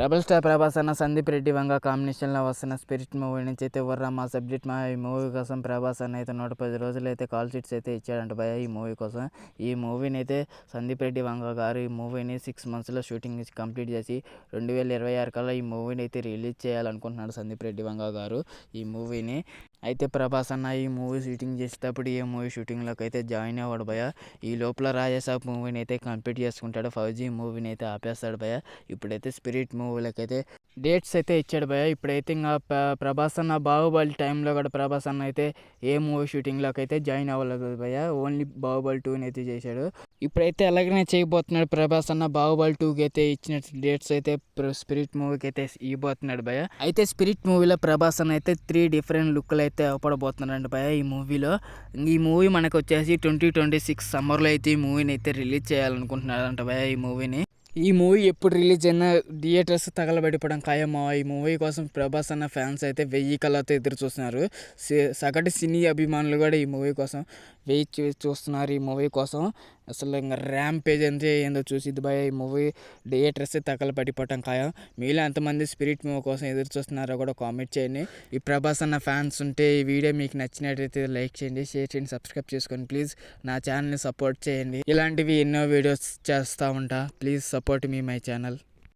Rebel star Prabhas అన్న సందీప్ రెడ్డి వంగ కాంబినేషన్లో వస్తున్న స్పిరిట్ మూవీ నుంచి అయితే వర్రా మా సబ్జెక్ట్ మా ఈ మూవీ కోసం ప్రభాస్ అన్న అయితే నూట పది రోజులు అయితే కాల్ షీట్స్ అయితే ఇచ్చాడంట భయ ఈ మూవీ కోసం. ఈ మూవీని అయితే సందీప్ రెడ్డి వంగ గారు ఈ మూవీని సిక్స్ మంత్స్లో షూటింగ్ కంప్లీట్ చేసి రెండు వేల ఇరవై ఆరు కల్లా ఈ మూవీని అయితే రిలీజ్ చేయాలనుకుంటున్నాడు సందీప్ రెడ్డి వంగ గారు. ఈ మూవీని అయితే ప్రభాస్ అన్న ఈ మూవీ షూటింగ్ చేసేటప్పుడు ఈ మూవీ షూటింగ్లోకి అయితే జాయిన్ అవ్వడు భయ ఈ లోపల రాజాసాబ్ మూవీని అయితే కంప్లీట్ చేసుకుంటాడు. ఫౌజీ మూవీని అయితే ఆపేస్తాడు భయ ఇప్పుడైతే స్పిరిట్ మూవీలకైతే అయితే డేట్స్ అయితే ఇచ్చాడు భయ ఇప్పుడైతే ఇంకా ప్రభాస్ అన్న బాహుబలి టైంలో కూడా ప్రభాస్ అన్న అయితే ఏ మూవీ షూటింగ్లోకి అయితే జాయిన్ అవ్వలేదు భయ ఓన్లీ బాహుబలి టూని అయితే చేశాడు. ఇప్పుడైతే అలాగనే చేయబోతున్నాడు ప్రభాస్ అన్న. బాహుబలి టూకి అయితే ఇచ్చిన డేట్స్ అయితే స్పిరిట్ మూవీకి అయితే ఇవ్వబోతున్నాడు భయ అయితే స్పిరిట్ మూవీలో ప్రభాస్ అన్న అయితే త్రీ డిఫరెంట్ లుక్లు అయితే అవపడబోతున్నాడు భయ ఈ మూవీలో. ఈ మూవీ మనకు వచ్చేసి ట్వంటీ ట్వంటీ సిక్స్ సమ్మర్లో అయితే ఈ మూవీని అయితే రిలీజ్ చేయాలనుకుంటున్నాడంట భయ ఈ మూవీని. ఈ మూవీ ఎప్పుడు రిలీజ్ అయినా థియేటర్స్ తగలబడిపోవడం ఖాయమా? ఈ మూవీ కోసం ప్రభాస్ అన్న ఫ్యాన్స్ అయితే వెయ్యి కళ్ళతో ఎదురు చూస్తున్నారు. సగటు సినీ అభిమానులు కూడా ఈ మూవీ కోసం వెయిట్ చూ- చూస్తున్నారు ఈ మూవీ కోసం. అసలు ఇంకా ర్యామ్ పేజ్ అంతే ఏందో చూసిద్ది భయ. ఈ మూవీ థియేటర్స్ తగలబడిపోవటం ఖాయం. మీలో ఎంతమంది స్పిరిట్ మూవీ కోసం ఎదురు చూస్తున్నారో కూడా కామెంట్ చేయండి. ఈ ప్రభాస్ అన్న ఫ్యాన్స్ ఉంటే ఈ వీడియో మీకు నచ్చినట్టయితే లైక్ చేయండి షేర్ చేయండి సబ్స్క్రైబ్ చేసుకోండి. ప్లీజ్ నా ఛానల్ని సపోర్ట్ చేయండి. ఇలాంటివి ఎన్నో వీడియోస్ చేస్తూ ఉంటా. Please support me my channel.